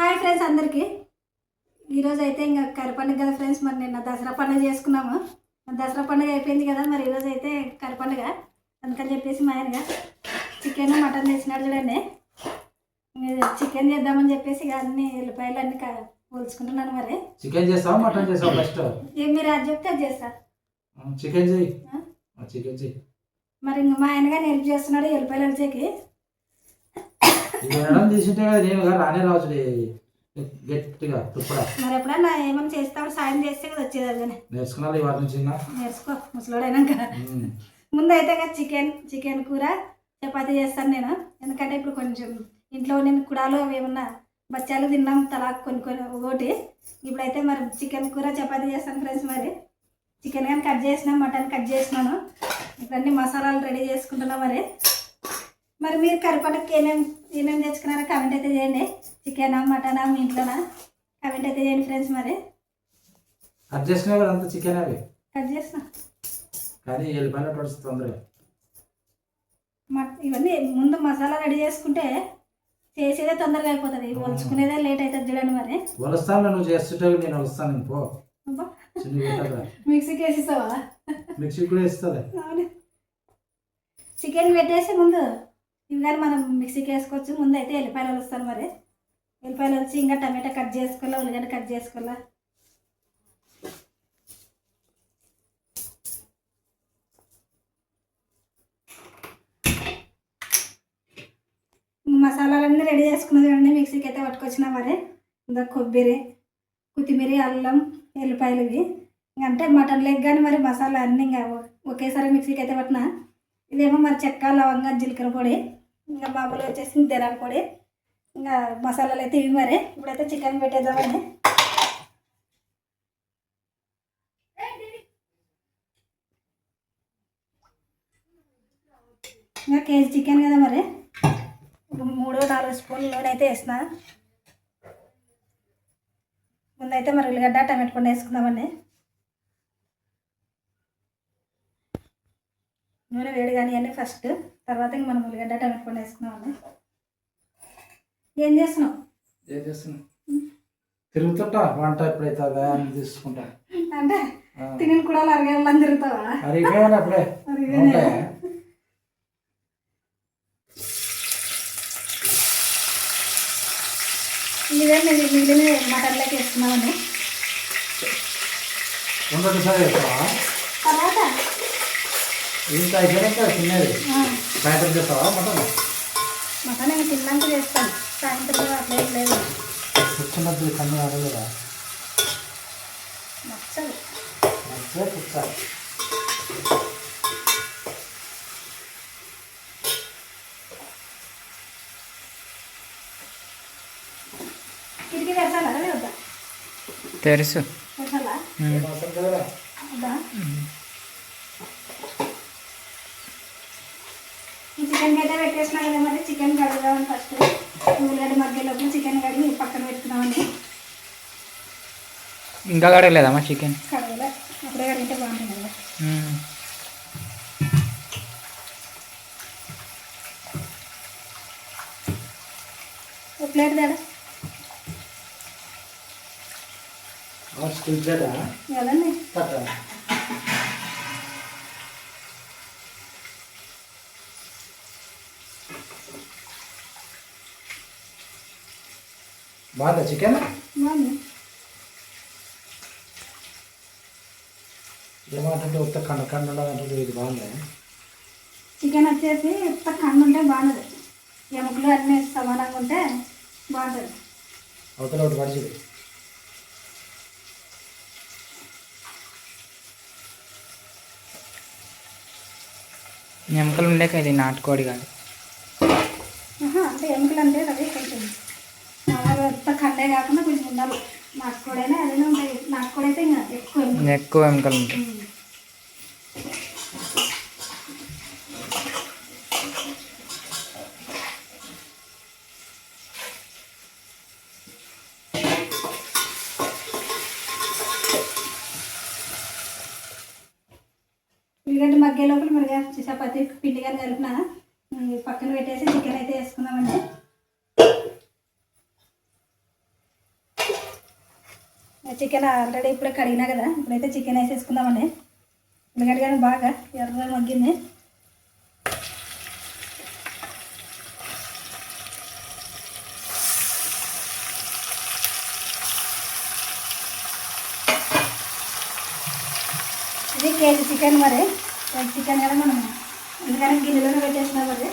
Hi friends అందరికీ. ఈరోజు అయితే ఇంకా కరి పండుగ కదా ఫ్రెండ్స్ మరి నిన్న దసరా పండుగ చేసుకున్నాము. దసరా పండుగ అయిపోయింది కదా మరి ఈరోజు అయితే కరి పండుగ అందుకని చెప్పేసి మా ఆయనగా చికెన్ మటన్ తెచ్చినాడు చూడండి. చికెన్ చేద్దామని చెప్పేసి ఇక అన్ని ఎల్లిపాయలు అన్ని పోల్చుకుంటున్నాను మరి. చికెన్ చేస్తావా మటన్ చేస్తావా ఫస్ట్ ఏం మీరు అది చెప్తే అది చేస్తా. చికెన్ చెయ్యి ఆ? చికెన్ చెయ్యి మరి ఇంక మా ఆయనగా హెల్ప్ చేస్తున్నాడు ఎల్లిపాయలు వచ్చేకి వినడం తీసుంటే కదా నేను కదా రానే రావచ్చు గట్టిగా తుప్పడా. మరి ఎప్పుడన్నా ఏమైనా చేస్తాడు సాయం చేస్తే కదా వచ్చేది అది. కానీ నేర్చుకున్నాను ఇవాళ నుంచి. నేర్చుకో ముసలోడైనాక. ఉమ్. ముందు అయితే కదా చికెన్ చికెన్ కూర చపాతీ చేస్తాను నేను. ఎందుకంటే ఇప్పుడు కొంచెం ఇంట్లో నేను కుడాలు అవి ఏమన్నా బచ్చాలు తిన్నాం తలా కొన్ని కొన్ని ఒకటి. ఇప్పుడైతే మరి చికెన్ కూర చపాతీ చేస్తాను ఫ్రెండ్స్ మరి. చికెన్ కానీ కట్ చేసినా మటన్ కట్ చేసినాను. ఇవన్నీ మసాలాలు రెడీ చేసుకుంటున్నా మరి. మరి మీరు కరిపడకి ఏమేమి ఏమేమి తెచ్చుకున్నారో కమెంట్ అయితే చేయండి. చికెనా మటనా మీ ఇంట్లోనా? కమెంట్ అయితే చేయండి ఫ్రెండ్స్ మరి. కట్ చేసుకునే కదా అంత చికెన్ అవి? కట్ చేసిన. కానీ వెళ్ళిపోయిన తొందరగా. ఇవన్నీ ముందు మసాలా రెడీ చేసుకుంటే చేసేదే తొందరగా అయిపోతుంది. ఒలుచుకునేదే లేట్ అవుతుంది చూడండి మరి. వలుస్తాను నువ్వు చేస్తుంటే నేను వస్తాను పెట్టగా మిక్సీకి వేసిస్తావా? మిక్సీ కూడా అవును. చికెన్ పెట్టేసి ముందు ఇవి కానీ మనం మిక్సీకి వేసుకోవచ్చు ముందు అయితే ఎల్లిపాయలు వస్తాను మరి. ఎల్లిపాయలు వచ్చి ఇంకా టమాటా కట్ చేసుకోవాలా ఉల్లిగడ్డ కట్ చేసుకోవాలా? మసాలాలన్నీ రెడీ చేసుకున్నది చూడండి మిక్సీకి అయితే పట్టుకొచ్చిన మరి. ఇంకా కొబ్బరి కొత్తిమీర అల్లం ఎల్లిపాయలు ఇవి. ఇంక అంటే మటన్ లెగ్ కానీ మరి మసాలా అన్నీ ఇంకా ఒకేసారి మిక్సీకి అయితే పట్టిన. ఇదేమో మరి చెక్క లవంగా జీలకర్ర పొడి. ఇంకా మామూలుగా వచ్చేసి ధనియాల పొడి. ఇంకా మసాలాలు అయితే ఇవి మరి. ఇప్పుడైతే చికెన్ పెట్టేద్దామండి. ఇంకా కేజీ చికెన్ కదా మరి. మూడు నాలుగు స్పూన్లు నూనె అయితే వేసిన ముందైతే మరి ఉల్లిగడ్డ టమాటో పండు వేసుకుందామండి. నూనె వేడి కానీ అన్నీ ఫస్ట్ తర్వాత ఇంక మనం ఉల్లిగడ్డ టమాటో పండు వేసుకుందామండి ఏం చేస్తున్నావు? ఏం చేస్తున్నా తిరుగుతుంటా వంట ఎప్పుడైతే అని తీసుకుంటా. అంటే. తిని కూడా అరగలని తిరుగుతావా? అప్పుడే? ఇదే మేము మిగిలిన మటన్లోకి వేసుకున్నామండి ఉండదు సరే చేస్తావా తర్వాత ఇంత అయిపోయాక తినేది సాయంత్రం చేస్తావా మటన్? మటన్ ఇంక తిన్నాక చేస్తాను సాయంత్రం అట్లా ఏం లేదు. కూర్చున్నప్పుడు కన్ను ఆడలేదా? నచ్చదు. కిటికీ తెరచాలా తెరచాలా ఏం అవసరం కదా వద్దా ఈ చికెన్ అయితే పెట్టేసినా కదా మరి. చికెన్ కడుగుదామని ఫస్ట్ ఉల్లిగడ్డ మధ్యలోపు చికెన్ కడిగి పక్కన పెట్టుకున్నామని ఇంకా కడగలేదమ్మా చికెన్? కడగలే. అప్పుడే కడిగితే బాగుంటుంది కదా. ఒక ప్లేట్ స్టిల్ చేదా కదండి బాగుందా చికెన్ బాగుంది ఏమంటుంటే ఉత్త కండ కండ అంటే ఇది బాగుంది చికెన్ వచ్చేసి ఎంత కన్ను ఉంటే బాగుంటుంది ఎముకలు అన్నీ సమానంగా ఉంటే బాగుంటుంది అవతల ఒకటి పడిచింది ఎముకలు ఉండేక ఇది నాటుకోడి కాదు ఆహా, అంటే ఎముకలు అంటే అవి కొంచెం కాకుండా కొంచెం ఉండాలి. నాటుకోడైనా అదైనా ఉంటాయి. నాటుకోడైతే ఇంకా ఎక్కువ ఎక్కువ ఉంటాయి. ఉల్లిగడ్డ మగ్గే లోపల మరిగా చపాతీ పిండి కానీ కలిపిన? పక్కన పెట్టేసి చికెన్ అయితే వేసుకుందామండి చికెన్ ఆల్రెడీ ఇప్పుడే కడిగినా కదా ఇప్పుడైతే చికెన్ వేసేసుకుందామండి ఎందుకంటే కానీ బాగా ఎర్ర మగ్గింది. ఇది కేజీ చికెన్ మరి కేజీ చికెన్ కదా మనం ఎందుకంటే గిన్నెలోనే పెట్టేసినా మరి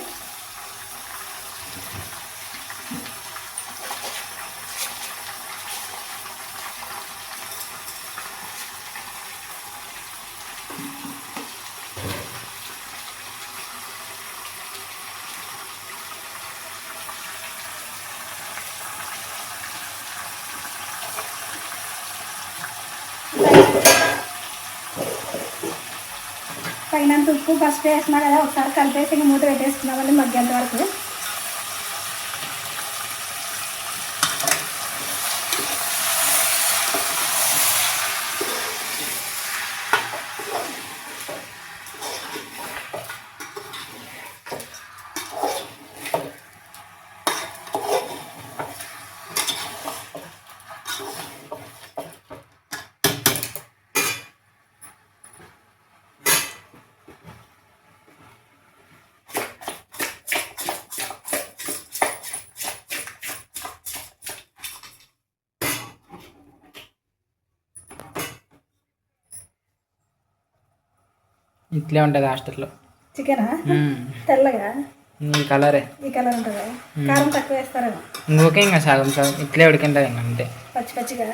తగినంత ఉప్పు ఫస్ట్ వేసినా కదా ఒకసారి కలిపేసి ఇంక మూత పెట్టేసుకున్నామండి మగ్గేంత వరకు. ఇట్లే ఉంటుంది హాస్టల్లో. చికెనా తెల్లగా? ఈ కలరే. ఈ కలర్ ఉంటుందా? కారం తక్కువ వేస్తారేమో. ఇంకొకే ఇంకా సగం సగం. ఇట్లే ఉడికింటుంది ఇంకా అంతే. పచ్చి పచ్చిగా?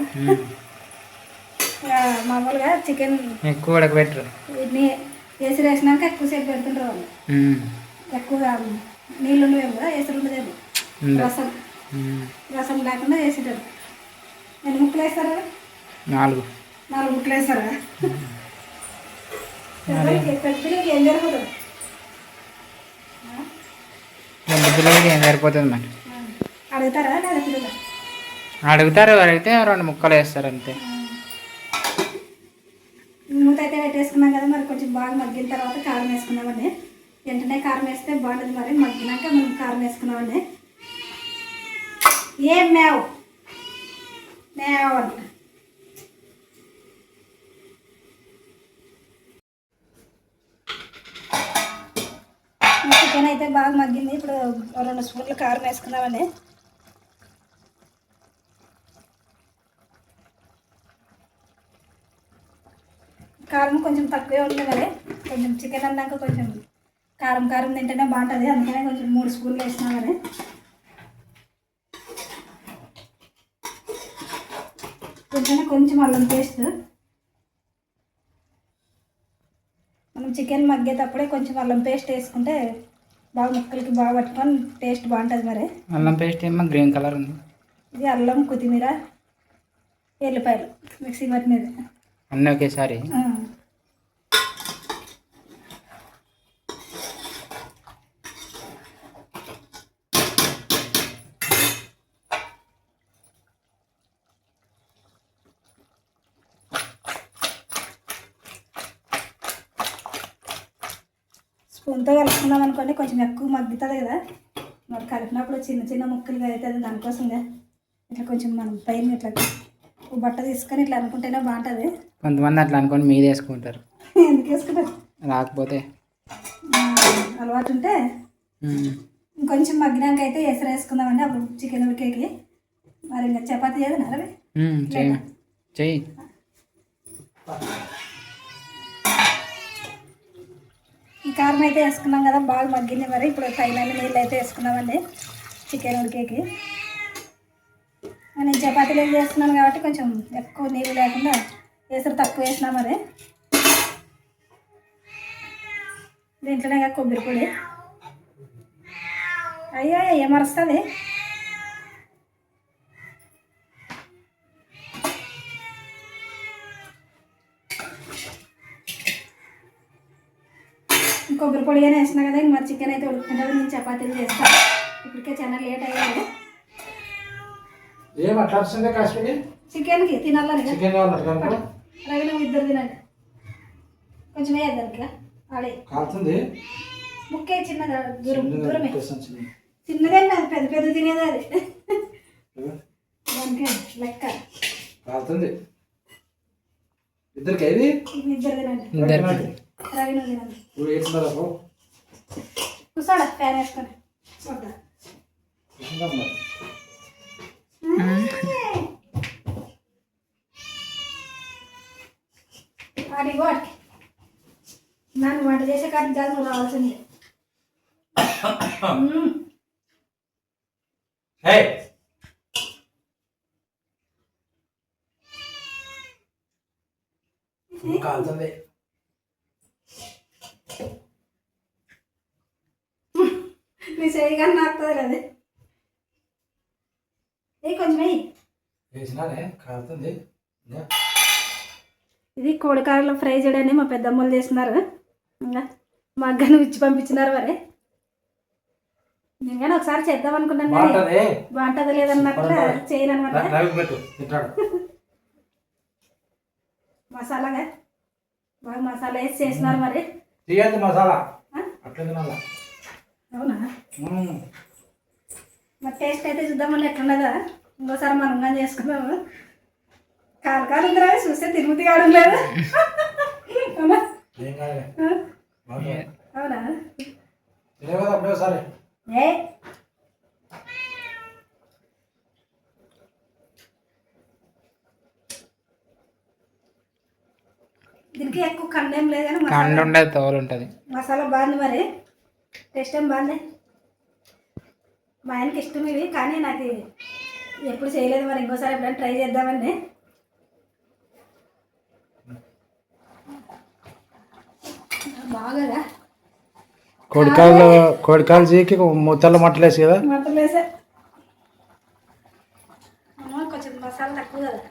మామూలుగా చికెన్ ఎక్కువ ఉడకబెట్టరు. వీటిని వేసి వేసినాక ఎక్కువసేపు పెడుతుంటారు వాళ్ళు. ఎక్కువగా నీళ్ళు ఉండవేమో కదా? వేసరి ఉండదేమో? ఉండదు. రసం. రసం లేకుండా వేసేటారు ఎన్ని ముక్కలు వేస్తారా? నాలుగు. నాలుగు ముక్కలు వేస్తారా? రెండు పిల్లలకి ఏం సరిపోతుంది మరి? అడుగుతారా అడుగుతారు అడిగితే రెండు ముక్కలు వేస్తారు అంతే. మూత అయితే పెట్టేసుకున్నాం కదా మరి కొంచెం బాగా మగ్గిన తర్వాత కారం వేసుకున్నామండి. వెంటనే కారం వేస్తే బాగుంటుంది మరి మగ్గినాక మనం కారం వేసుకున్నామండి. ఏం మేవ్ మేవ్ అంట చికెన్ అయితే బాగా మగ్గింది. ఇప్పుడు రెండు స్పూన్లు కారం వేసుకున్నామండి కారం కొంచెం తక్కువే ఉంది మరి. కొంచెం చికెన్ అన్నాక కొంచెం కారం కారం తింటేనే బాగుంటుంది. అందుకనే కొంచెం మూడు స్పూన్లు వేసినా మరి. కొంచెం కొంచెం అల్లం పేస్ట్. మనం చికెన్ మగ్గేటప్పుడే కొంచెం అల్లం పేస్ట్ వేసుకుంటే బాగా ముక్కలకి బాగా పట్టుకొని టేస్ట్ బాగుంటుంది మరి. అల్లం పేస్ట్ ఏమో గ్రీన్ కలర్ ఉంది. ఇది అల్లం కొత్తిమీర ఎల్లిపాయలు మిక్సీ పట్టినది. అన్నీ ఒకేసారి? స్పూన్తో కలుపుకున్నాం అనుకోండి కొంచెం ఎక్కువ మగ్గుతుంది కదా. మరి కలిపినప్పుడు చిన్న చిన్న ముక్కలుగా అవుతుంది దానికోసంగా. ఇట్లా కొంచెం మనం పైన ఇట్లా ఓ బట్ట తీసుకొని ఇట్లా అనుకుంటేనే బాగుంటుంది. కొంతమంది అట్లా అనుకొని మీద వేసుకుంటారు. ఎందుకు వేసుకుంటారు? రాకపోతే. అలవాటు ఉంటే. ఇంకొంచెం మగ్గినాక అయితే ఎసరు వేసుకుందామండి అప్పుడు చికెన్ ఉడికేకి. మరి ఇంకా చపాతీ చేదనా రవి మ్మ్. కారం అయితే వేసుకున్నాం కదా బాగా మగ్గింది మరి. ఇప్పుడు తగిన నీళ్ళు అయితే వేసుకున్నామండి. చికెన్ ఉడికేకి. నేను చపాతీలు ఏం చేస్తున్నాను కాబట్టి కొంచెం ఎక్కువ నీళ్ళు లేకుండా వేసరి తక్కువ వేసినా మరి. దీంట్లోనే కదా కొబ్బరి పొడి. అయ్యో ఏమరుస్తుంది కొబ్బరి పొడి అని వేసినా కదా ఇంక మరి చికెన్ అయితే ఉడుకుంటుంది నేను చపాతీలు చేస్తాను ఇప్పటికే చాలా లేట్ అయ్యాడు ఏం అట్లా వస్తుంది కాశ్మీరి? చికెన్కి తినాలని చికెన్ నువ్వు ఇద్దరు తినండి. కొంచెం వేయద్దానికి ఆడే. కాలుతుంది. ముక్కే చిన్నగా దూరం దూరమే. చిన్నదే. అది పెద్ద పెద్ద తినేది అది? దానికి లెక్క. కాలుతుంది. ఇద్దరికి ఇద్దరు తినండి. ఇద్దరికి రవి నువ్వు తినండి ఇప్పుడు ఏడుస్తున్నారు కూర్చోడా ఫ్యాన్ వేసుకొని చూద్దా వాడి వాడికి నన్ను వంట చేసే కాడికి కాదు నువ్వు రావాల్సిందే మ్మ్. హే కాలుతుంది నీ చేయగానే నాకుతుంది కదా ఏ కొంచెం వేసినానే కాలుతుంది. ఇది కోడికారలో ఫ్రై చేయడానికి మా పెద్దమ్మలు చేస్తున్నారు. ఇంకా మా అగ్గను ఇచ్చి పంపించినారు మరి. నేను కానీ ఒకసారి చేద్దాం అనుకున్నాను కానీ బాగుంటుంది? లేదన్నట్టు చేయను అనమాట. మసాలాగా బాగా మసాలా వేసి చేసినారు మరి. మసాలా? అట్లా తినాలా? అవునా? మ్మ్. మరి టేస్ట్ అయితే చూద్దామని ఎట్లున్నదా? ఇంకోసారి మనం కానీ చేసుకుందాము? కాలు కాలు ఉందిరా చూస్తే తిరుమతి కాడు లేదు అవునా ఏం కాదు. అవునా? కదా ఏ? దీనికి ఎక్కువ కండేం లేదు కానీ కండ ఉండేది తోలు ఉంటుంది మసాలా బాగుంది మరి. టేస్ట్ ఏం బాగుంది? మా ఆయనకి ఇష్టం ఇవి కానీ నాకు ఎప్పుడు చేయలేదు మరి ఇంకోసారి ఎప్పుడైనా ట్రై చేద్దామండి. బాగా కోడికాయలు కోడికాయలు చీకి ముద్దలు మట్టలేసి కదా? అమ్మ, కొంచెం మసాలా తక్కువ కదా.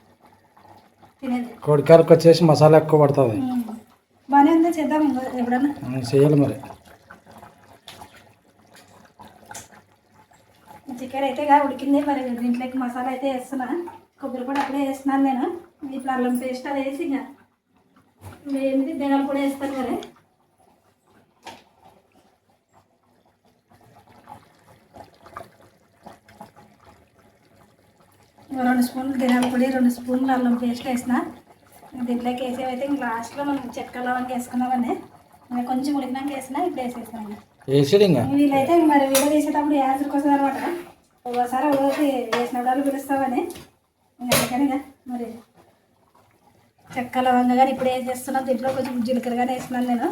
తినేది కోడికాయలకు వచ్చేసి మసాలా ఎక్కువ పడుతుంది. బాగానే ఉందా చేద్దాం ఎప్పుడన్నా. చేయాలి మరి. చికెన్ అయితే ఉడికింది మరి దీంట్లోకి మసాలా అయితే వేస్తున్నా. కొబ్బరి కూడా అప్పుడే వేస్తున్నాను నేను. ఇప్పుడు అల్లం పేస్ట్ అది వేసి ఇంకా ఏంటి బెంగాలు కూడా వేస్తాను మరి. ఇంకా రెండు స్పూన్లు ధనియాల పొడి రెండు స్పూన్లు అల్లం పేస్ట్ వేసిన దీంట్లోకి వేసేవైతే ఇంక లాస్ట్లో మనం చెక్క లవంగా వేసుకున్నామని కొంచెం ఉడికినాక వేసిన ఇప్పుడు వేసేస్తాను వీళ్ళైతే మరి వీడియో తీసేటప్పుడు యాన్సర్కి వస్తుంది అనమాట ఒకసారి ఒకటి వేసినప్పుడు పిలుస్తామని పిలుస్తావని? అందుకని మరి చెక్క లవంగా కానీ ఇప్పుడు ఏం చేస్తున్నా? దీంట్లో కొంచెం జీలకర్ర కానీ వేస్తున్నాను నేను.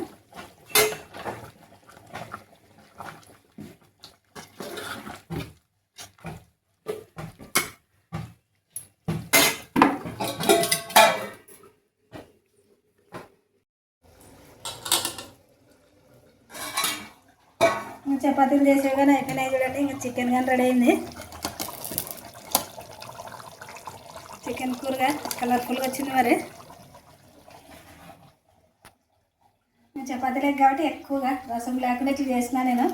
చపాతీలు చేసేవి కానీ చికెన్ కానీ రెడీ అయింది. చికెన్ కూరగా కలర్ఫుల్గా వచ్చింది మరి. చపాతీ చపాతీలకు కాబట్టి ఎక్కువగా రసం లేకుండా ఇట్లా చేసిన నేను.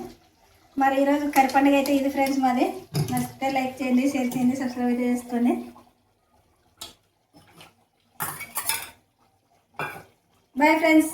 మరి ఈరోజు కర్రీ పండుగ అయితే ఇది ఫ్రెండ్స్ మాది. నచ్చితే లైక్ చేయండి షేర్ చేయండి సబ్స్క్రైబ్ అయితే చేసుకోండి. Bye friends.